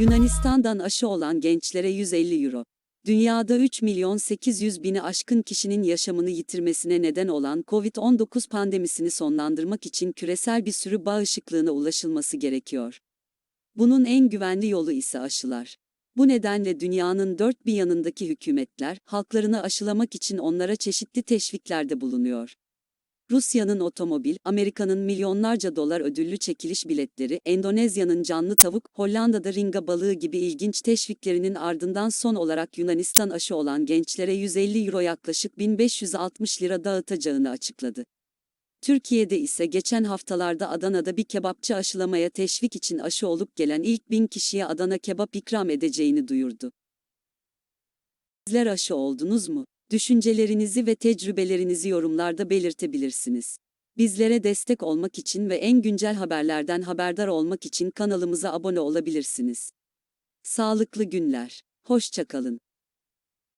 Yunanistan'dan aşı olan gençlere 150 euro. Dünyada 3 milyon 800 bini aşkın kişinin yaşamını yitirmesine neden olan COVID-19 pandemisini sonlandırmak için küresel bir sürü bağışıklığına ulaşılması gerekiyor. Bunun en güvenli yolu ise aşılar. Bu nedenle dünyanın dört bir yanındaki hükümetler, halklarını aşılamak için onlara çeşitli teşviklerde bulunuyor. Rusya'nın otomobil, Amerika'nın milyonlarca dolar ödüllü çekiliş biletleri, Endonezya'nın canlı tavuk, Hollanda'da ringa balığı gibi ilginç teşviklerinin ardından son olarak Yunanistan aşı olan gençlere 150 euro yaklaşık 1560 lira dağıtacağını açıkladı. Türkiye'de ise geçen haftalarda Adana'da bir kebapçı aşılamaya teşvik için aşı olup gelen ilk bin kişiye Adana kebap ikram edeceğini duyurdu. Sizler aşı oldunuz mu? Düşüncelerinizi ve tecrübelerinizi yorumlarda belirtebilirsiniz. Bizlere destek olmak için ve en güncel haberlerden haberdar olmak için kanalımıza abone olabilirsiniz. Sağlıklı günler. Hoşçakalın.